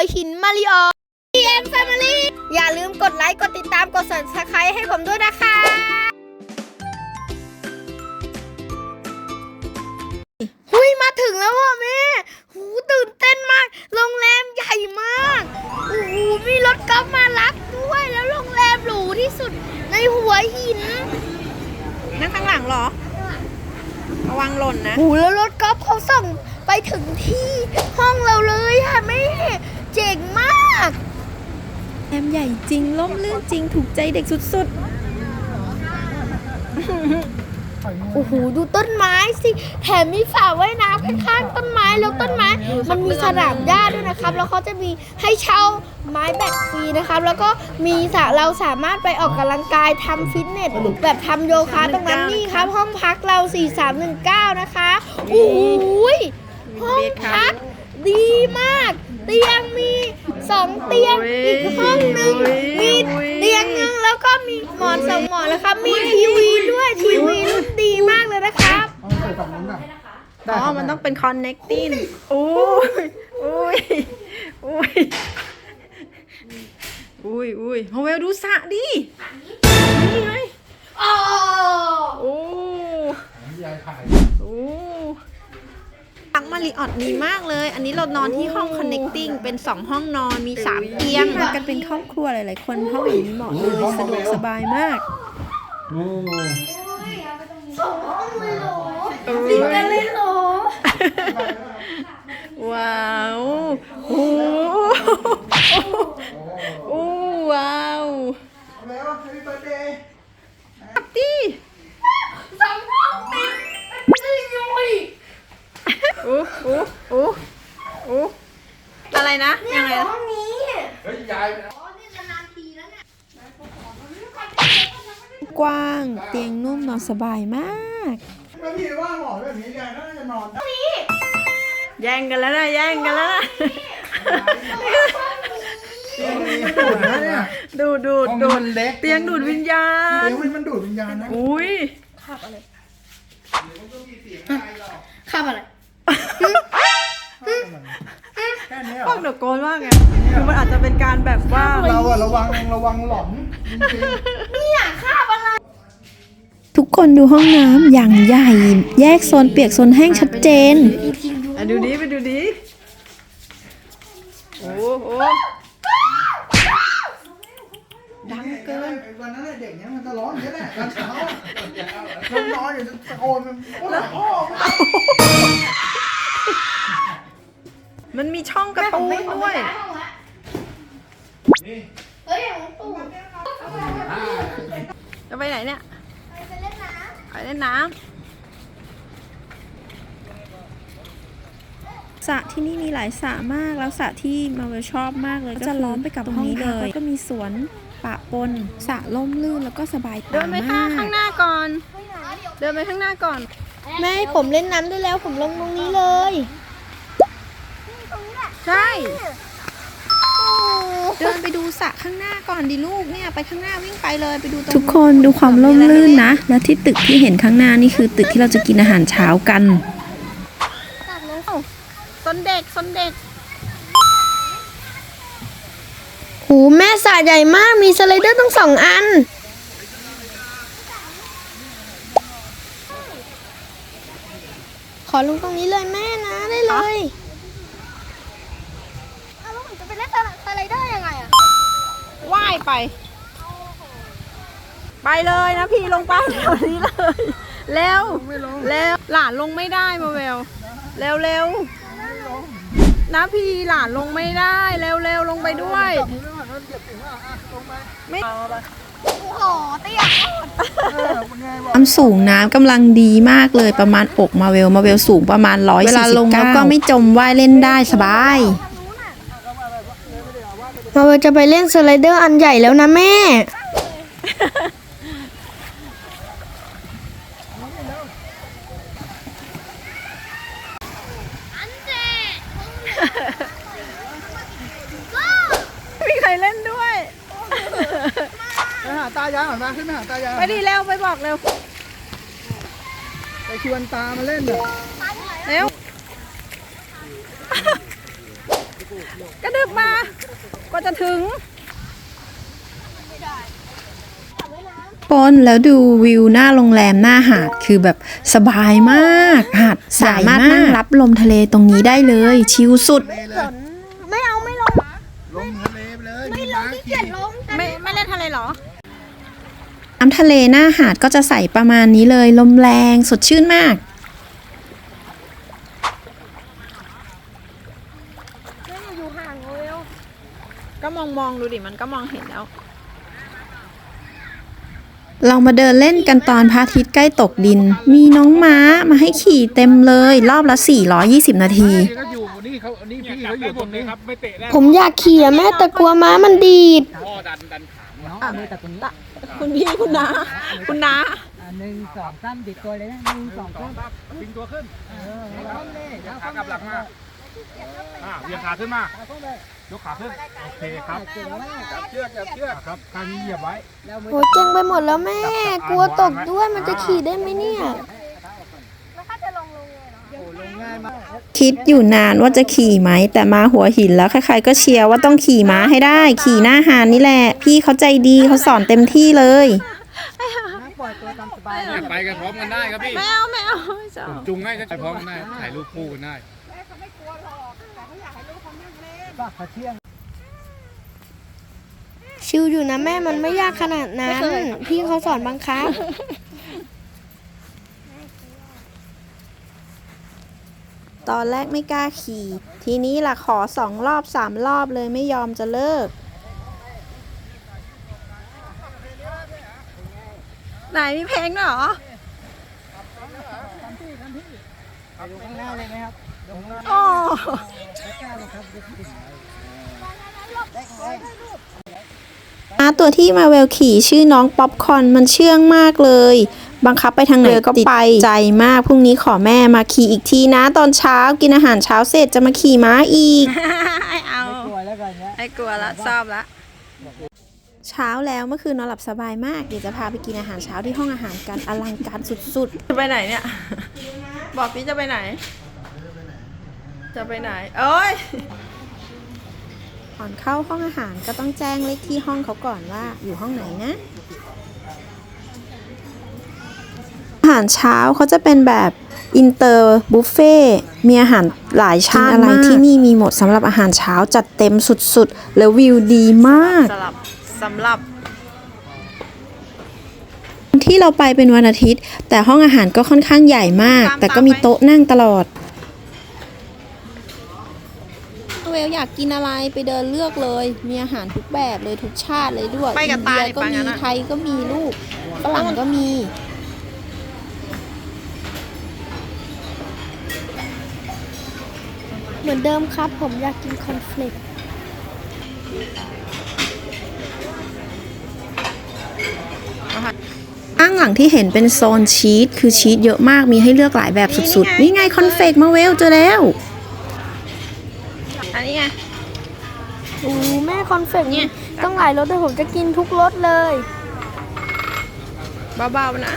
วหินมาริโอ PM Family อย่าลืมกดไลค์ กดติดตาม กด subscribe ให้ผมด้วยนะคะหุยมาถึงแล้วว่ะแม่หูตื่นเต้นมาก โรงแรมใหญ่มาก โอ้โห มีรถกอล์ฟมารับด้วย แล้วโรงแรมหรูที่สุดในหัวหิน นั่งข้างหลังเหรอ ระวังหล่นนะ โอ้โหแล้วรถกอล์ฟเขาส่งไปถึงที่ห้องเราเลยอะแม่ เจ๋งมากแอมใหญ่จริงล่มลื่นจริงถูกใจเด็กสุดโอ้โห ดูต้นไม้สิ แถมมีสระว่ายน้ำข้างๆต้นไม้แล้วต้นไม้ มันมีสนามหญ้าด้วยนะครับ แล้วเขาจะมีให้เช่าไม้แบตฟรีนะครับ แล้วก็มีสระเราสามารถไปออกกำลังกายทำฟิตเนสแบบทำโยคะตรงนั้นนี่ครับ ห้องพักเรา 4319 นะคะโอ้โหยห้องพักดีมาก เตียงมีสองเตียงอีกห้องหนึ่งมีเตียงหนึ่งแล้วก็มีหมอนสองหมอนแล้วครับมีทีวีด้วยทีวีรุ่นดีมากเลยนะครับเอาใส่ฝั่งนู้นก่อนๆอ๋อมันต้องเป็น connecting อุ้ยอุ้ยอุ้ยอุ้ยอุ้ยโฮเวลดูสระดินี่ไงโอ้ยายถ่ายโอ้ ตักมาริออตดีมากเลย อันนี้เรานอนที่ห้อง connecting เป็น 2 ห้องนอน มี 3 เตียง มากันเป็นครอบครัวหลาย ๆ คนห้องอย่างนี้เหมาะเลยสะดวกสบายมากโอ้จริงกันเลยเหรอ ว้าวโอ้โอ้ว้าวแล้ว Happy birthday ตั นะ ยังไงนะห้องนี้เฮ้ยยายอ๋อนี่นานๆทีแล้วเนี่ยกว้างเตียงนุ่มนอนสบายมาก แล้วพี่ว่าหมอแบบนี้ยายน่าจะนอนได้แย่งกันแล้วนะแย่งกันแล้วนะเนี่ยดูดดูดห้องดูนี้ดมันเล็กเตียงดูดวิญญาณ เตียงมันดูดวิญญาณนะ อุ้ย ขับอะไรแค่นี้เหรฟัองเดอะโกนว่าไงคือมันอาจจะเป็นการแบบว่าเราอะระวังระวังหลอนจริงเนี่ยข้าบอะไรทุกคนดูห้องน้ำอย่างใหญ่ แยกโซนเปียกโซนแห้งชัดเจน อะดูดิไปดูดิโอ้โหๆดังเกินวันนั้นเด็กเนี้ยมันจะร้องอย่างนี้แหละตอนเช้ามันนอนอยู่จะตะโกนมันว่าพ่อ มันมีช่องกระตูนด้วยเฮ้ยอย่างตู้จะไปไหนเนี่ย ไปเล่นน้ไปเล่นน้ำสระที่นี่มีหลายสระมาก แล้วสระที่มาเวลชอบมากเลยก็จะล้อมไปกับตรงนี้เลย ก็มีสวนปะปนสระล่มลื่นแล้วก็สบายตามากเดินไปข้างหน้าก่อน เดินไปข้างหน้าก่อนำแม่ให้ผมเล่นน้ำได้แล้วผมลงตรงนี้เลยใช่ เดินไปดูสระข้างหน้าก่อนดิลูกเนี่ยไปข้างหน้าวิ่งไปเลยไปดูตรงทุกคนดูความร่มรื่นนะ และที่ตึกที่เห็นข้างหน้านี่คือตึกที่เราจะกินอาหารเช้ากันสนเด็กสนเด็กหูแม่สระใหญ่มากมีสไลเดอร์ตั้งสองอันขอลงตรงนี้เลยแม่นะได้เลยแล้วผมจะไปเล่นสไลเดอร์ยังไงอะ ว่ายไป ไปเลยนะพี่ลงไปเดี๋ยวนี้เลยเร็วเร็วหลานลงไม่ได้มาเวลเร็วเร็วนะพี่หลานลงไม่ได้เร็วเร็วลงไปด้วยไม่โอ้โหเตี้ยความสูงน้ำกำลังดีมากเลยประมาณอกมาเวลมาเวลสูงประมาณร้อยเวลาลงแล้วก็ไม่จมว่ายเล่นได้สบาย เราจะไปเล่นสไลเดอร์อันใหญ่แล้วนะแม่ มีใครเล่นด้วย ไปหาตายายก่อนมาขึ้นไปหาตายายไปดีเร็วไปบอกเร็ว ไปชวนตามาเล่นเถอะเร็ว กระดึบมา ก็จะถึงปนแล้วดูวิวหน้าโรงแรมหน้าหาดคือแบบสบายมากหาดสามารถนั่งรับลมทะเลตรงนี้ได้เลย ชิลสุด ไม่เอาไม่ลงลงทะเลไปเลยไม่ลงที่เกียจลงไม่ไม่เล่นทะเลหรอน้ำทะเลหน้าหาดก็จะใสประมาณนี้เลยลมแรงสดชื่นมาก อยู่ห่างเร็ว ก็มองมองดูดิมันก็มองเห็นแล้ว เรามาเดินเล่นกันตอนพระอาทิตย์ใกล้ตกดิน มีน้องม้ามาให้ขี่เต็มเลย รอบละ 420 นาทีก็อยู่นี่เขานี่พี่เขาอยู่ตรงนี้ครับไม่เตะได้ผมอยากขี่อะแม่แต่กลัวม้ามันดีด พ่อดันดันขาคุณพี่คุณนาคุณนาหนึ่งสองสามบิดตัวเลยนะหนึ่งสองสามปิงตัวขึ้นเออแล้วก็เลยแล้วขากลับหลังมา อ่าเวียงขาขึ้นมายกขาขึ้นโอเคครับเก่งมากจับเชือกจับเชือกครับข้างนี้เหยียบไว้แล้วมือโหเก่งไปหมดแล้วแม่ กลัวตกด้วยมันจะขี่ได้ไหมเนี่ยลงง่ายมากคิดอยู่นานว่าจะขี่ไหม แต่มาหัวหินแล้วใครๆก็เชียร์ว่าต้องขี่ม้าให้ได้ ขี่หน้าหานนี่แหละ พี่เขาใจดีเขาสอนเต็มที่เลยนะปล่อยตัวตามสบายเลยไปกันพร้อมกันได้ครับพี่ไม่เอาไม่เอาไม่ชอบจุงให้ไปพร้อมกันได้ถ่ายรูปคู่กันได้ ปากกระเที่ยง ชิวอยู่นะแม่มันไม่ยากขนาดนั้น พี่เขาสอนบังคับ ตอนแรกไม่กล้าขี่ ทีนี้ล่ะขอสองรอบสามรอบเลยไม่ยอมจะเลิก ไหนมีเพลงด้วยเหรอลงง่ายเลยไหมครับลงง่ายอ๋ อกล้าลงครับม้าตัวที่มาเวลขี่ชื่อน้องป๊อปคอร์นมันเชื่องมากเลย บังคับไปทางไหนก็ไปใจมากพรุ่งนี้ขอแม่มาขี่อีกทีนะ ตอนเช้ากินอาหารเช้าเสร็จจะมาขี่ม้าอีกไม่เอากลัวแล้วกันเนี้ยไม่กลัวละชอบละเช้าแล้วเมื่อคืนนอนหลับสบายมากเดี๋ยวจะพาไปกินอาหารเช้าที่ห้องอาหารกันอลังการสุดๆ จะไปไหนเนี่ย บอกพี่จะไปไหน จะไปไหนเอ้ยก่อนเข้าห้องอาหารก็ต้องแจ้งเลขที่ห้องเขาก่อนว่าอยู่ห้องไหนนะ อาหารเช้าเขาจะเป็นแบบอินเตอร์บุฟเฟ่มีอาหารหลายชาติอะไรที่นี่มีหมดสำหรับอาหารเช้าจัดเต็มสุดๆ แล้ววิวดีมากสำหรับสำหรับ ที่เราไปเป็นวันอาทิตย์ แต่ห้องอาหารก็ค่อนข้างใหญ่มากตามแต่ก็มีโต๊ะนั่งตลอด เวลอยากกินอะไรไปเดินเลือกเลย มีอาหารทุกแบบเลยทุกชาติเลยด้วยไปกับอินเดียตาดิก็ไปงั้มีนอะ ไทยก็มีลูกฝรั่งก็มี เหมือนเดิมครับ ผมอยากกินคอนเฟลกข้างหลังที่เห็นเป็นโซนชีสคือชีสเยอะมากมีให้เลือกหลายแบบสุดๆ นี่ไงคอนเฟกมาเวลเจอแล้ว อันนี้ไง โอ้แม่คอนเฟลกนี่ต้องหลายรสด้วยผมจะกินทุกรสเลยเบาๆนะ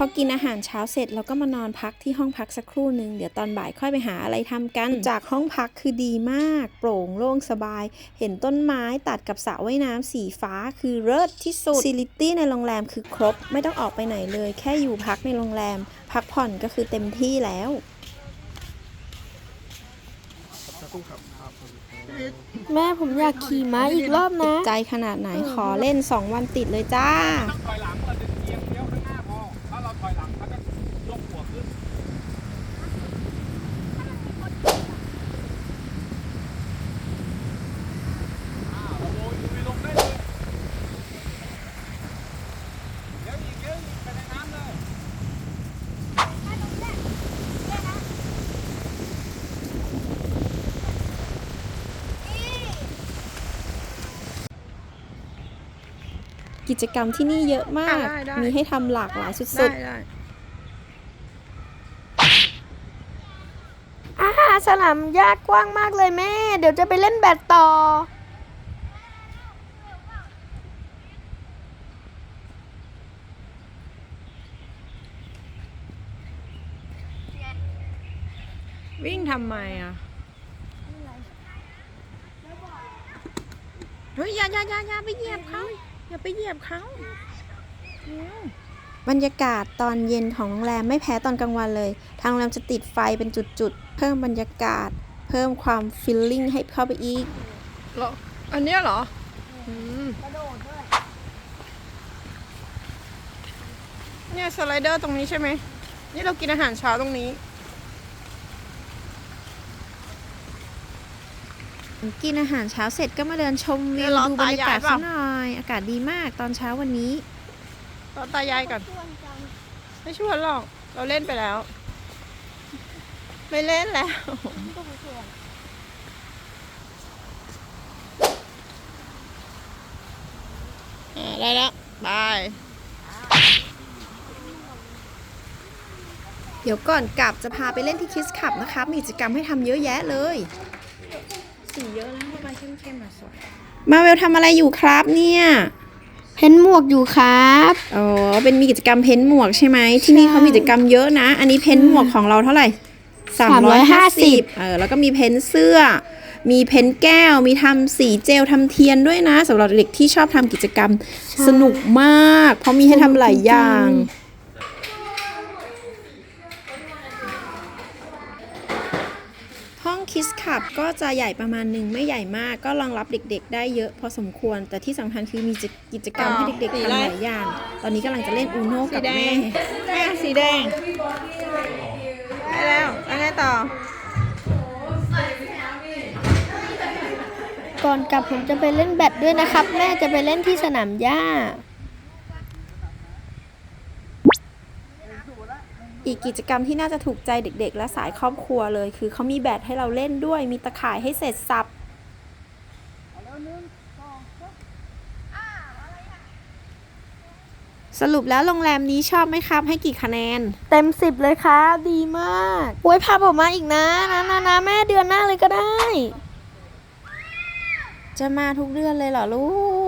พอกินอาหารเช้าเสร็จเราก็มานอนพักที่ห้องพักสักครู่หนึ่งเดี๋ยวตอนบ่ายค่อยไปหาอะไรทำกัน จากห้องพักคือดีมาก โปร่งโล่งสบาย เห็นต้นไม้ตัดกับสระว่ายน้ำสีฟ้าคือเลิศที่สุดซิลิตี้ในโรงแรมคือครบ ไม่ต้องออกไปไหนเลย แค่อยู่พักในโรงแรม พักผ่อนก็คือเต็มที่แล้วแม่ผมอยากขี่ม้าอีกรอบนะ ใจขนาดไหนขอเล่น 2 วันติดเลยจ้า ถอยหลังก่อนจะเอียงเลี้ยวข้างหน้าพอ ถ้าเราถอยหลังเขาจะยกหัวขึ้น อ่าเราโรยลุยลงได้เลยเดี๋ยวอีกเดี๋ยวอีกไปในน้ำเลย กิจกรรมที่นี่เยอะมาก อะได้ได้ มีให้ทำหลากหลายสุได้ดได้อาหาสนามหญ้ากว้างมากเลยแม่ เดี๋ยวจะไปเล่นแบดต่อ วิ่งทำไมอะเฮ้ยอย่าอย่าอย่าอย่าไปเหยียบเขา อย่าไปเหยียบเขาบรรยากาศตอนเย็นของโรงแรมไม่แพ้ตอนกลางวันเลย ทางโรงแรมจะติดไฟเป็นจุดๆ เพิ่มบรรยากาศ เพิ่มความฟิลลิ่งให้เข้าไปอีกเหรอ อันเนี้ยเหรออืมเนี่ยสไลเดอร์ตรงนี้ใช่ไหม นี่เรากินอาหารเช้าตรงนี้ กินอาหารเช้าเสร็จก็มาเดินชมวิวดูบรรยากาศสักหน่อย อากาศดีมากตอนเช้าวันนี้รอตายายก่อน ไม่ชวนหรอก เราเล่นไปแล้ว ไม่เล่นแล้วอ่าได้แล้วบาย เดี๋ยวก่อนกลับจะพาไปเล่นที่คิสคับนะคะ มีกิจกรรมให้ทำเยอะแยะเลย สีเยอะนะระบายเข้มๆหน่อยสวยมาเวลทำอะไรอยู่ครับเนี่ยเพ้นหมวกอยู่ครับอ๋อเป็นมีกิจกรรมเพ้นท์หมวกใช่ไหมที่นี่เขามีกิจกรรมเยอะนะ อันนี้เพ้นท์หมวกของเราเท่าไหร่สามร้อยห้าสิบเออแล้วก็มีเพ้นท์เสื้อ มีเพ้นท์แก้ว มีทำสีเจลทำเทียนด้วยนะสำหรับเด็กที่ชอบทำกิจกรรมสนุกมาก เพราะมีให้ทำหลายอย่าง ห้อง คิสคับก็จะใหญ่ประมาณหนึ่งไม่ใหญ่มาก ก็รองรับเด็ก ๆ ได้เยอะพอสมควร แต่ที่สำคัญคือมีกิจกรรมให้เด็กๆทำหลายอย่าง ตอนนี้กำลังจะเล่นอูโน่กับแม่ แม่สีแดงได้แล้วแล้วไงต่อ ก่อนกลับผมจะไปเล่นแบดด้วยนะครับ แม่จะไปเล่นที่สนามหญ้า อีกกิจกรรมที่น่าจะถูกใจเด็ก ๆ และสายครอบครัวเลย คือเขามีแบดให้เราเล่นด้วย มีตะข่ายให้เสร็จสับสรุปแล้วโรงแรมนี้ชอบไหมครับ ให้กี่คะแนน เต็มสิบเลยครับ ดีมากโอ้ยพาผมมาอีกนะนะนะนะแม่เดือนหน้าเลยก็ได้ จะมาทุกเดือนเลยเหรอลูก